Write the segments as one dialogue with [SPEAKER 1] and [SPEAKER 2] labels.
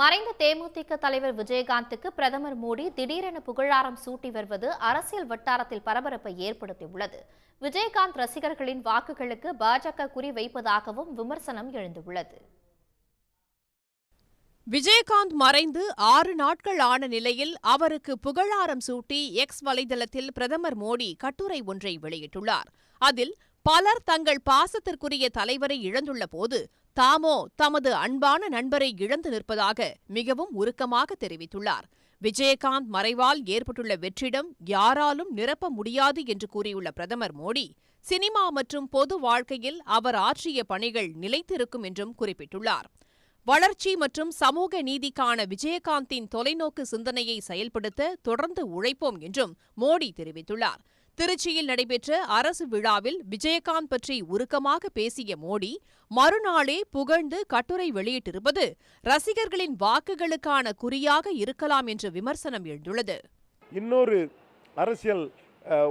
[SPEAKER 1] மறைந்த தேமுதிக தலைவர் விஜயகாந்துக்கு பிரதமர் மோடி திடீரென புகழாரம் சூட்டி வருவது அரசியல் வட்டாரத்தில் பரபரப்பை ஏற்படுத்தியுள்ளது. விஜயகாந்த் ரசிகர்களின் வாக்குகளுக்கு பாஜக குறி வைப்பதாகவும் விமர்சனம் எழுந்துள்ளது.
[SPEAKER 2] விஜயகாந்த் மறைந்து ஆறு நாட்கள் ஆன நிலையில் அவருக்கு புகழாரம் சூட்டி எக்ஸ் வலைதளத்தில் பிரதமர் மோடி கட்டுரை ஒன்றை வெளியிட்டுள்ளார். அதில் பலர் தங்கள் பாசத்திற்குரிய தலைவரை இழந்துள்ள போது தாமோ தமது அன்பான நண்பரை இழந்து நிற்பதாக மிகவும் உருக்கமாக தெரிவித்துள்ளார். விஜயகாந்த் மறைவால் ஏற்பட்டுள்ள வெற்றிடம் யாராலும் நிரப்ப முடியாது என்று கூறியுள்ள பிரதமர் மோடி சினிமா மற்றும் பொது வாழ்க்கையில் அவர் ஆற்றிய பணிகள் நிலைத்திருக்கும் என்றும் குறிப்பிட்டுள்ளார். வளர்ச்சி மற்றும் சமூக நீதிக்கான விஜயகாந்தின் தொலைநோக்கு சிந்தனையை செயல்படுத்த தொடர்ந்து உழைப்போம் என்றும் மோடி தெரிவித்துள்ளார். திருச்சியில் நடைபெற்ற அரசு விழாவில் விஜயகாந்த் பற்றி உருக்கமாக பேசிய மோடி மறுநாளே புகழ்ந்து கட்டுரை வெளியிட்டிருப்பது ரசிகர்களின் வாக்குகளுக்கான குறியாக இருக்கலாம் என்ற விமர்சனம் எழுந்துள்ளது.
[SPEAKER 3] இன்னொரு அரசியல்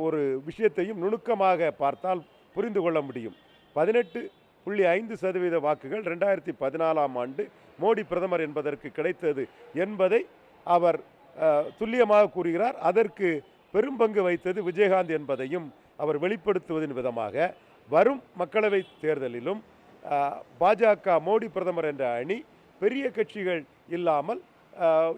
[SPEAKER 3] ஒரு விஷயத்தையும் நுணுக்கமாக பார்த்தால் புரிந்து கொள்ள முடியும். பதினெட்டு புள்ளி ஐந்து சதவீத வாக்குகள் ரெண்டாயிரத்தி பதினாலாம் ஆண்டு மோடி பிரதமர் என்பதற்கு கிடைத்தது என்பதை அவர் துல்லியமாக கூறுகிறார். அதற்கு பெரும்பங்கு வைத்தது விஜயகாந்த் என்பதையும் அவர் வெளிப்படுத்துவதன் விதமாக வரும் மக்களவை தேர்தலிலும் பாஜக மோடி பிரதமர் என்ற அணி பெரிய கட்சிகள் இல்லாமல்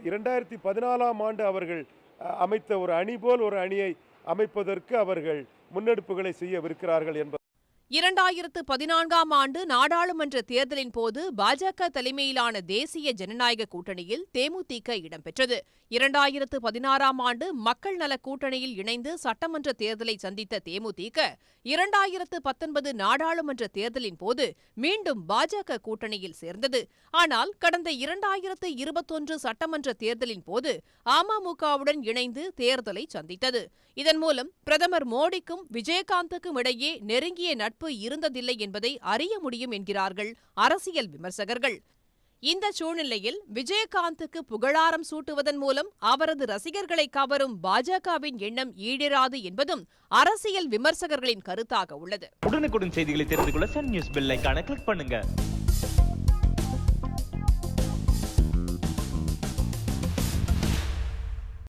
[SPEAKER 3] இரண்டாயிரத்தி பதினாலாம் ஆண்டு அவர்கள் அஹ், அமைத்த ஒரு அணி போல் ஒரு அணியை அமைப்பதற்கு அவர்கள் முன்னெடுப்புகளை செய்யவிருக்கிறார்கள் என்பது
[SPEAKER 2] இரண்டாயிரத்து பதினான்காம் ஆண்டு நாடாளுமன்ற தேர்தலின் போது பாஜக தலைமையிலான தேசிய ஜனநாயக கூட்டணியில் தேமுதிக இடம்பெற்றது. இரண்டாயிரத்து பதினாறாம் ஆண்டு மக்கள் நல கூட்டணியில் இணைந்து சட்டமன்ற தேர்தலை சந்தித்த தேமுதிக இரண்டாயிரத்து பத்தொன்பது நாடாளுமன்ற தேர்தலின் போது மீண்டும் பாஜக கூட்டணியில் சேர்ந்தது. ஆனால் கடந்த இரண்டாயிரத்து இருபத்தொன்று சட்டமன்ற தேர்தலின் போது அமமுகவுடன் இணைந்து தேர்தலை சந்தித்தது. இதன் மூலம் பிரதமர் மோடிக்கும் விஜயகாந்துக்கும் இடையே நெருங்கிய நட்பு இருந்ததில்லை என்பதை அறிய முடியும் என்கிறார்கள் அரசியல் விமர்சகர்கள். இந்த சூழ்நிலையில் விஜயகாந்துக்கு புகழாரம் சூட்டுவதன் மூலம் அவரது ரசிகர்களை கவரும் பாஜகவின் எண்ணம் ஈடேறாது என்பதும் அரசியல் விமர்சகர்களின் கருத்தாக உள்ளது.
[SPEAKER 4] உடனுக்குடன் செய்திகளை தெரிந்து கொள்ள சன் நியூஸ் பெல் கிளிக் பண்ணுங்க.